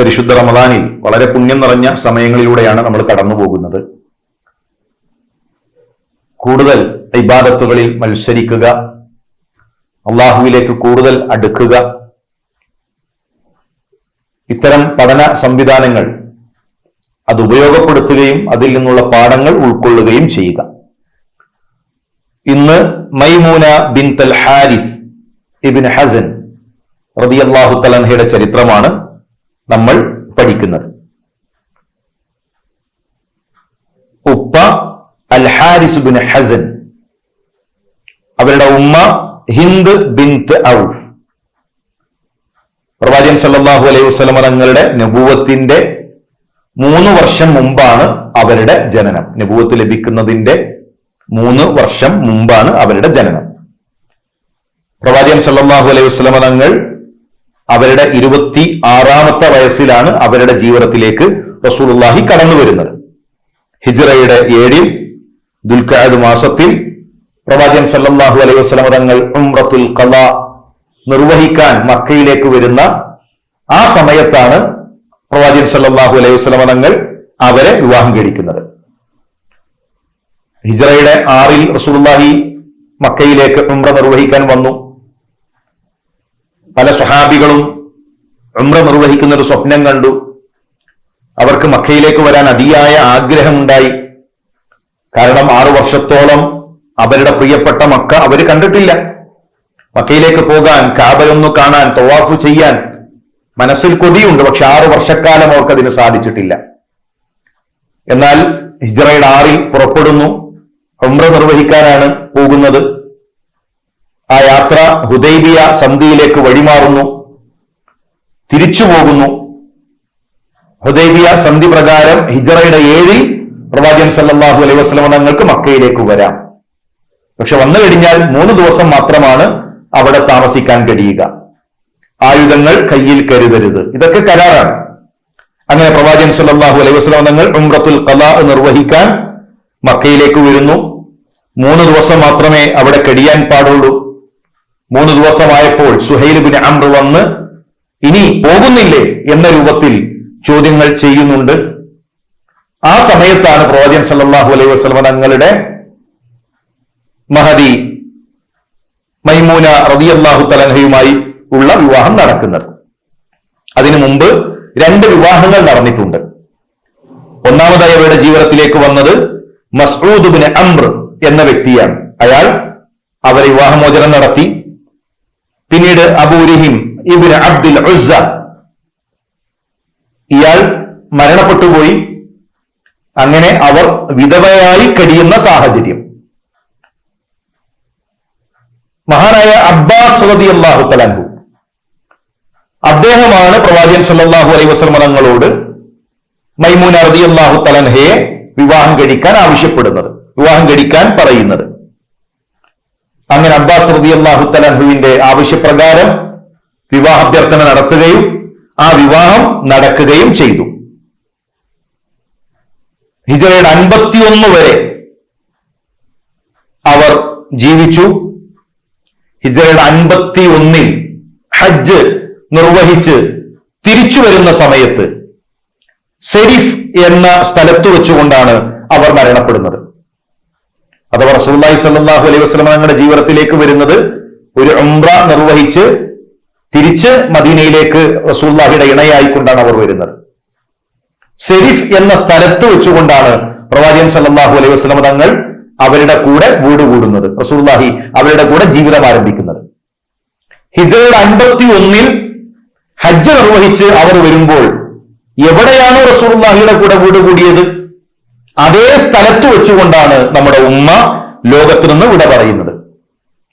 പരിശുദ്ധ റമദാനിൽ വളരെ പുണ്യം നിറഞ്ഞ സമയങ്ങളിലൂടെയാണ് നമ്മൾ കടന്നു പോകുന്നത് കൂടുതൽ ഇബാദത്തുകളിൽ മത്സരിക്കുക അള്ളാഹുവിലേക്ക് കൂടുതൽ അടുക്കുക. ഇത്തരം പഠന സംവിധാനങ്ങൾ അത് ഉപയോഗപ്പെടുത്തുകയും അതിൽ നിന്നുള്ള പാഠങ്ങൾ ഉൾക്കൊള്ളുകയും ചെയ്യുക. ഇന്ന് മൈമൂന ബിൻ തൽ ഹാരിസ് ഇബിൻ ഹസൻ റബിയല്ലാഹു തലൻഹയുടെ ചരിത്രമാണ്. നമ്മൾ പഠിക്കുന്നത്. ഉപ്പ അൽ ഹാരിസ് ബിൻ ഹസൻ. അവരുടെ ഉമ്മ ഹിന്ദ് ബിൻത് ഔ പ്രവാചകൻ സല്ലാഹു അലൈഹി വസ്ലമ തങ്ങളുടെ നബൂവത്തിന്റെ മൂന്ന് വർഷം മുമ്പാണ് അവരുടെ ജനനം. നബൂവത്ത് ലഭിക്കുന്നതിന്റെ മൂന്ന് വർഷം മുമ്പാണ് അവരുടെ ജനനം. പ്രവാചകൻ സല്ലാഹു അലൈഹി വസ്ലമ തങ്ങൾ അവരുടെ ഇരുപത്തി ആറാമത്തെ വയസ്സിലാണ് അവരുടെ ജീവിതത്തിലേക്ക് റസൂലുള്ളാഹി കടന്നു വരുന്നത്. ഹിജ്റയുടെ ഏഴിൽ ദുൽഖാദ് മാസത്തിൽ പ്രവാചകൻ സല്ലല്ലാഹു അലൈഹി വസല്ലമ തങ്ങൾ ഉംറത്തുൽ ഖലാ നിർവഹിക്കാൻ മക്കയിലേക്ക് വരുന്ന ആ സമയത്താണ് പ്രവാചകൻ സല്ലല്ലാഹു അലൈഹി വസല്ലമ തങ്ങൾ അവരെ വിവാഹം കഴിക്കുന്നത്. ഹിജ്റയുടെ ആറിൽ റസൂലുള്ളാഹി മക്കയിലേക്ക് ഉംറ നിർവഹിക്കാൻ വന്നു. പല സ്വഹാബികളും ഉമ്ര നിർവഹിക്കുന്ന ഒരു സ്വപ്നം കണ്ടു. അവർക്ക് മക്കയിലേക്ക് വരാൻ അതിയായ ആഗ്രഹമുണ്ടായി. കാരണം ആറു വർഷത്തോളം അവരുടെ പ്രിയപ്പെട്ട മക്ക അവർ കണ്ടിട്ടില്ല. മക്കയിലേക്ക് പോകാൻ കാബയൊന്നു കാണാൻ തവാഫ് ചെയ്യാൻ മനസ്സിൽ കൊതിയുണ്ട്. പക്ഷെ ആറു വർഷക്കാലം അവർക്ക് അതിന് സാധിച്ചിട്ടില്ല. എന്നാൽ ഹിജ്റയുടെ ആറിൽ പുറപ്പെടുന്നു. ഉമ്ര നിർവഹിക്കാനാണ് പോകുന്നത്. ഹുദൈബിയ സന്ധിയിലേക്ക് വഴിമാറുന്നു. തിരിച്ചു പോകുന്നു. ഹുദൈബിയ സന്ധി പ്രകാരം ഹിജറയുടെ ഏഴിൽ പ്രവാചകൻ സല്ലാഹു അലൈഹി വസല്ലമ തങ്ങൾക്ക് മക്കയിലേക്ക് വരാം. പക്ഷെ വന്നു കഴിഞ്ഞാൽ മൂന്ന് ദിവസം മാത്രമാണ് അവിടെ താമസിക്കാൻ കഴിയുക. ആയുധങ്ങൾ കയ്യിൽ കരുതരുത്. ഇതൊക്കെ കരാറാണ്. അങ്ങനെ പ്രവാചകൻ സല്ലാഹു അലൈഹി വസല്ലം തങ്ങൾ ഉംറത്തുൽ കല നിർവഹിക്കാൻ മക്കയിലേക്ക് വരുന്നു. മൂന്ന് ദിവസം മാത്രമേ അവിടെ കഴിയാൻ പാടുള്ളൂ. മൂന്ന് ദിവസമായപ്പോൾ സുഹൈൽ ബിൻ അംർ വന്ന് ഇനി പോകുന്നില്ലേ? എന്ന രൂപത്തിൽ ചോദ്യങ്ങൾ ചെയ്യുന്നുണ്ട്. ആ സമയത്താണ് പ്രവാചകൻ സല്ലാഹു അലൈഹി വസ്ലമ തങ്ങളുടെ മഹദി മൈമൂന റളിയല്ലാഹു തലഹയുമായി ഉള്ള വിവാഹം നടക്കുന്നത്. അതിനു മുമ്പ് രണ്ട് വിവാഹങ്ങൾ നടന്നിട്ടുണ്ട്. ഒന്നാമതായി അവരുടെ ജീവിതത്തിലേക്ക് വന്നത് മസ്ഊദ് ബിൻ അംർ എന്ന വ്യക്തിയാണ്. അയാൾ അവരെ വിവാഹമോചനം നടത്തി. പിന്നീട് അബൂരിഹിം ഇബിൻ അബ്ദുൽ ഉസ്സ. ഇയാൾ മരണപ്പെട്ടുപോയി. അങ്ങനെ അവർ വിധവയായി കഴിയുന്ന സാഹചര്യം. മഹാനായ അബ്ബാസ് അള്ളാഹു തലാൻഹു അദ്ദേഹമാണ് പ്രവാചകൻ സല്ലാഹു അലൈഹി വസല്ലം തങ്ങളോട് മൈമൂന റതി അള്ളാഹു തലൻഹയെ വിവാഹം കഴിക്കാൻ ആവശ്യപ്പെടുന്നത് വിവാഹം കഴിക്കാൻ പറയുന്നത്. അങ്ങനെ അബ്ബാസ് റബി അള്ളാഹു തലൻഹുവിന്റെ ആവശ്യപ്രകാരം വിവാഹാഭ്യർത്ഥന നടത്തുകയും ആ വിവാഹം നടക്കുകയും ചെയ്തു. ഹിജറയുടെ അൻപത്തിയൊന്ന് വരെ അവർ ജീവിച്ചു. ഹിജറയുടെ അൻപത്തി ഒന്നിൽ ഹജ്ജ് നിർവഹിച്ച് തിരിച്ചു വരുന്ന സമയത്ത് സെരിഫ് എന്ന സ്ഥലത്ത് വെച്ചുകൊണ്ടാണ് അവർ മരണപ്പെടുന്നത്. അഥവാ റസൂല്ലായി സല്ലാഹു അലൈഹി വസ്ലം തങ്ങളുടെ ജീവിതത്തിലേക്ക് വരുന്നത് ഒരു ഉംറ നിർവഹിച്ച് തിരിച്ച് മദീനയിലേക്ക് റസൂല്ലാഹിയുടെ ഇണയായിക്കൊണ്ടാണ് അവർ വരുന്നത്. സെരിഫ് എന്ന സ്ഥലത്ത് വെച്ചുകൊണ്ടാണ് പ്രവാചകൻ സല്ലാഹു അലൈഹി വസ്ലം തങ്ങൾ അവരുടെ കൂടെ വീട് കൂടുന്നത് റസൂല്ലാഹി അവരുടെ കൂടെ ജീവിതം ആരംഭിക്കുന്നത്. ഹിജറയുടെ അൻപത്തി ഒന്നിൽ ഹജ്ജ് നിർവഹിച്ച് അവർ വരുമ്പോൾ എവിടെയാണോ റസൂർലാഹിയുടെ കൂടെ വീട് കൂടിയത്? അതേ സ്ഥലത്ത് വെച്ചുകൊണ്ടാണ് നമ്മുടെ ഉമ്മ ലോകത്ത് നിന്ന് വിട പറയുന്നത്.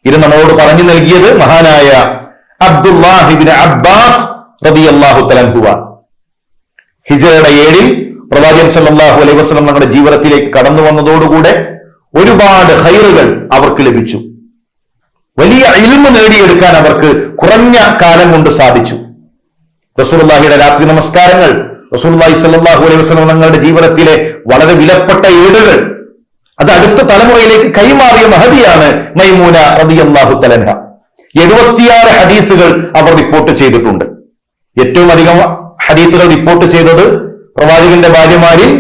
ഇത് നമ്മളോട് പറഞ്ഞു നൽകിയത് മഹാനായ അബ്ദുല്ലാഹിബിൻ അബ്ബാസ് റബി അള്ളാഹു തലൻഹുവ ഹിജറയുടെ ഏഴിൽ പ്രവാചകൻ സല്ലാഹു അലൈഹി വസ്ലം നമ്മുടെ ജീവിതത്തിലേക്ക് കടന്നു വന്നതോടുകൂടെ ഒരുപാട് ഹൈറുകൾ അവർക്ക് ലഭിച്ചു. വലിയ ഇൽമ നേടിയെടുക്കാൻ അവർക്ക് കുറഞ്ഞ കാലം കൊണ്ട് സാധിച്ചു. റസൂലുള്ളാഹിയുടെ രാത്രി നമസ്കാരങ്ങൾ റസൂലുള്ളാഹി സ്വല്ലല്ലാഹു അലൈഹി വസ്ലം തങ്ങളുടെ ജീവിതത്തിലെ വളരെ വിലപ്പെട്ട ഏടുകൾ അത് അടുത്ത തലമുറയിലേക്ക് കൈമാറിയ മഹതിയാണ് മൈമൂന റളിയല്ലാഹു തലൻഹ എഴുപത്തിയാറ് ഹദീസുകൾ അവർ റിപ്പോർട്ട് ചെയ്തിട്ടുണ്ട്. ഏറ്റവും അധികം ഹദീസുകൾ റിപ്പോർട്ട് ചെയ്തത് പ്രവാചകന്റെ ഭാര്യമാരിൽ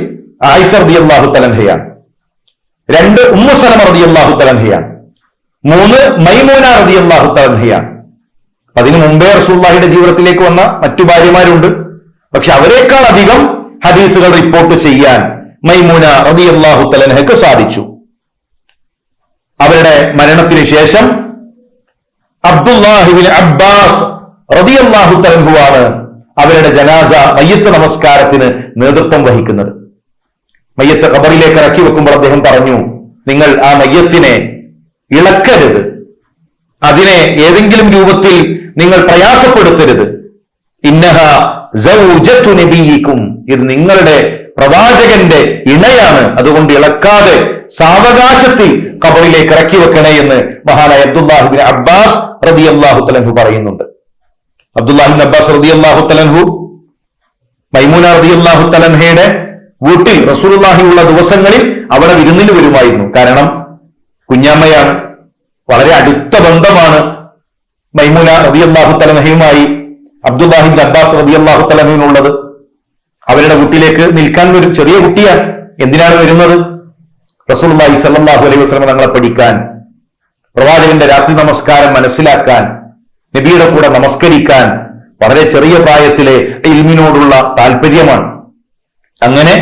ആയിഷ റളിയല്ലാഹു തലൻഹയാണ് രണ്ട് ഉമ്മു സലമ റളിയല്ലാഹു തലൻഹയാണ് മൂന്ന് മൈമൂന റളിയല്ലാഹു തലൻഹയാണ് അതിനു മുമ്പേ റസൂള്ളാഹിയുടെ ജീവിതത്തിലേക്ക് വന്ന മറ്റു ഭാര്യമാരുണ്ട്. പക്ഷെ അവരെക്കാൾ അധികം ഹദീസുകൾ റിപ്പോർട്ട് ചെയ്യാൻ മൈമൂന റളിയല്ലാഹു തലനഹക്ക് സാധിച്ചു. അവരുടെ മരണത്തിന് ശേഷം അബ്ദുല്ലാഹിബിൻ അബ്ബാസ് റളിയല്ലാഹു തലഹുവാണ് അവരുടെ ജനാസ മയ്യത്ത് നമസ്കാരത്തിന് നേതൃത്വം വഹിക്കുന്നത്. മയ്യത്ത് ഖബറിലേക്ക് ഇറക്കി വെക്കുമ്പോൾ അദ്ദേഹം പറഞ്ഞു നിങ്ങൾ ആ മയ്യത്തിനെ ഇളക്കരുത്. അതിനെ ഏതെങ്കിലും രൂപത്തിൽ നിങ്ങൾ പ്രയാസപ്പെടുത്തരുത്. ഇന്നഹ നബിയിക്കും. ഇത് നിങ്ങളുടെ പ്രവാചകന്റെ ഇണയാണ്. അതുകൊണ്ട് ഇളക്കാതെ സാവകാശത്തിൽ കബറിലേക്ക് ഇറക്കി വെക്കണേ എന്ന് മഹാനായ അബ്ദുല്ലാഹുബിൻ അബ്ബാസ് റബി അള്ളാഹു തലൻഹു പറയുന്നുണ്ട്. അബ്ദുല്ലാഹിബിൻ അബ്ബാസ് റബി അള്ളാഹു തലൻഹു മൈമൂന റബി അള്ളാഹു തലൻഹയുടെ വീട്ടിൽ റസൂലുള്ളാഹി ഉള്ള ദിവസങ്ങളിൽ അവിടെ വിരുന്നിന് വരുമായിരുന്നു. കാരണം കുഞ്ഞാമ്മയാണ്. വളരെ അടുത്ത ബന്ധമാണ് മൈമൂന റബി അള്ളാഹു തലഹയുമായി അബ്ദുല്ലാഹിബിൻ അബ്ബാസ് റബി അള്ളാഹു തലമീനുള്ളത് അവരുടെ വീട്ടിലേക്ക് നിൽക്കാൻ ഒരു ചെറിയ കുട്ടിയാണ്. എന്തിനാണ് വരുന്നത്? റസൂലുള്ളാഹി സല്ലാഹു അലൈഹി വസ്ലം തങ്ങളെ പഠിക്കാൻ പ്രവാചകന്റെ രാത്രി നമസ്കാരം മനസ്സിലാക്കാൻ നബിയുടെ കൂടെ നമസ്കരിക്കാൻ വളരെ ചെറിയ പ്രായത്തിലെ ഇൽമിനോടുള്ള താല്പര്യമാണ് അങ്ങനെ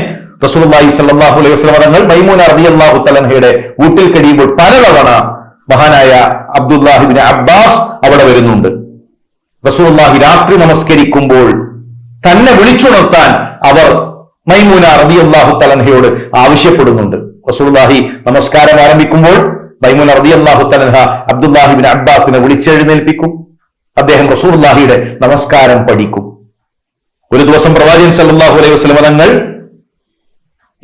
റസൂലുള്ളാഹി സല്ലാഹു അലൈഹി വസല്ലം തങ്ങൾ മൈമൂന അള്ളാഹു തലഹയുടെ വീട്ടിൽ കഴിയുമ്പോൾ പലതവണ മഹാനായ അബ്ദുല്ലാഹിബിൻ അബ്ബാസ് അവിടെ വരുന്നുണ്ട്. റസൂലുള്ളാഹി രാത്രി നമസ്കരിക്കുമ്പോൾ തന്നെ വിളിച്ചുണർത്താൻ അവർ മൈമൂന റളിയല്ലാഹു തലഹയോട് ആവശ്യപ്പെടുന്നുണ്ട്. റസൂലുള്ളാഹി നമസ്കാരം ആരംഭിക്കുമ്പോൾ മൈമൂന റളിയല്ലാഹു തലഹ അബ്ദുല്ലാഹിബിൻ അബ്ബാസിനെ വിളിച്ചെഴുന്നേൽപ്പിക്കും. അദ്ദേഹം റസൂലുള്ളാഹിയുടെ നമസ്കാരം പഠിക്കും. ഒരു ദിവസം പ്രവാചകൻ സല്ലാഹു അലൈഹി വസ്ലമ തങ്ങൾ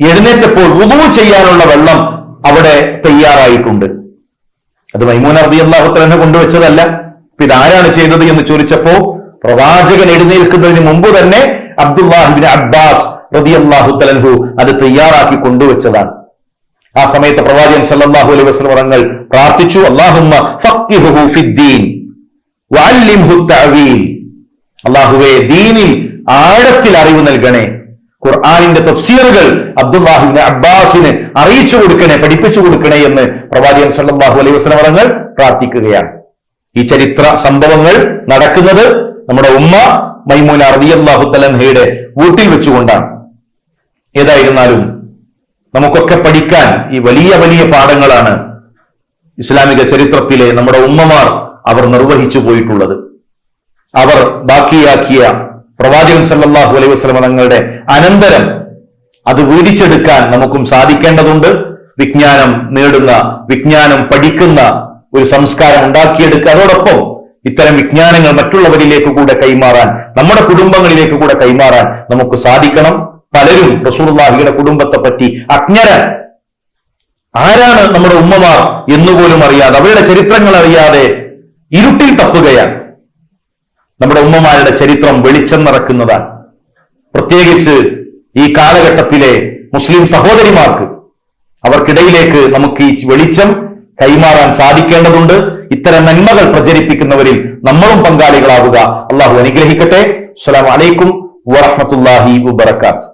എഴുന്നേറ്റപ്പോൾ വുദൂ ചെയ്യാനുള്ള വെള്ളം അവിടെ തയ്യാറായിട്ടുണ്ട്. അത് മൈമൂന റബി അള്ളാഹു തന്നെ കൊണ്ടുവച്ചതല്ല. അപ്പൊ ആരാണ് ചെയ്തത് എന്ന് ചോദിച്ചപ്പോ പ്രവാചകൻ എഴുന്നേൽക്കുന്നതിന് മുമ്പ് തന്നെ അബ്ദുല്ലാഹിബിൻ അബ്ബാസ് റബി അള്ളാഹു തലൻഹു അത് തയ്യാറാക്കി കൊണ്ടുവച്ചതാണ്. ആ സമയത്ത് പ്രവാചകൻ സല്ലാഹു അലൈഹി വസല്ലം തങ്ങൾ പ്രാർത്ഥിച്ചു അള്ളാഹുവെ ദീനിൽ ആഴത്തിൽ അറിവ് നൽകണേ. ഖുർആാനിന്റെ തഫ്സീറുകൾ അബ്ദുല്ലാഹിബിന് അബ്ബാസിന് അറിയിച്ചു കൊടുക്കണേ പഠിപ്പിച്ചു കൊടുക്കണേ എന്ന് പ്രവാചകൻ സല്ലാഹു അലൈഹി തങ്ങൾ പ്രാർത്ഥിക്കുകയാണ്. ഈ ചരിത്ര സംഭവങ്ങൾ നടക്കുന്നത് നമ്മുടെ ഉമ്മ മൈമൂന റളിയല്ലാഹു തലൻഹയുടെ വീട്ടിൽ വെച്ചുകൊണ്ടാണ്. ഏതായിരുന്നാലും നമുക്കൊക്കെ പഠിക്കാൻ ഈ വലിയ വലിയ പാഠങ്ങളാണ് ഇസ്ലാമിക ചരിത്രത്തിലെ നമ്മുടെ ഉമ്മമാർ അവർ നിർവഹിച്ചു പോയിട്ടുള്ളത്. അവർ ബാക്കിയാക്കിയ പ്രവാചകൻ സല്ലാഹു അലൈഹി വസല്ലം തങ്ങളുടെ അനന്തരം അത് വീതിച്ചെടുക്കാൻ നമുക്കും സാധിക്കേണ്ടതുണ്ട്. വിജ്ഞാനം നേടുന്ന വിജ്ഞാനം പഠിക്കുന്ന ഒരു സംസ്കാരം ഉണ്ടാക്കിയെടുക്കുക. അതോടൊപ്പം ഇത്തരം വിജ്ഞാനങ്ങൾ മറ്റുള്ളവരിലേക്ക് കൂടെ കൈമാറാൻ നമ്മുടെ കുടുംബങ്ങളിലേക്ക് കൂടെ കൈമാറാൻ നമുക്ക് സാധിക്കണം. പലരും റസൂർലാഹിയുടെ കുടുംബത്തെ പറ്റി അജ്ഞര. ആരാണ് നമ്മുടെ ഉമ്മമാർ എന്നുപോലും അറിയാതെ അവരുടെ ചരിത്രങ്ങൾ അറിയാതെ ഇരുട്ടിൽ തപ്പുകയാണ്. നമ്മുടെ ഉമ്മമാരുടെ ചരിത്രം വെളിച്ചം നിറക്കുന്നതാണ് പ്രത്യേകിച്ച് ഈ കാലഘട്ടത്തിലെ മുസ്ലിം സഹോദരിമാർക്ക് അവർക്കിടയിലേക്ക് നമുക്ക് ഈ വെളിച്ചം കൈമാറാൻ സാധിക്കേണ്ടതുണ്ട്. ഇത്തരം നന്മകൾ പ്രചരിപ്പിക്കുന്നവരിൽ നമ്മളും പങ്കാളികളാവുക. അള്ളാഹു അനുഗ്രഹിക്കട്ടെ. അസ്സലാമു വലൈക്കും വറഹ്മത്തുള്ളാഹി വബറകാത്ത്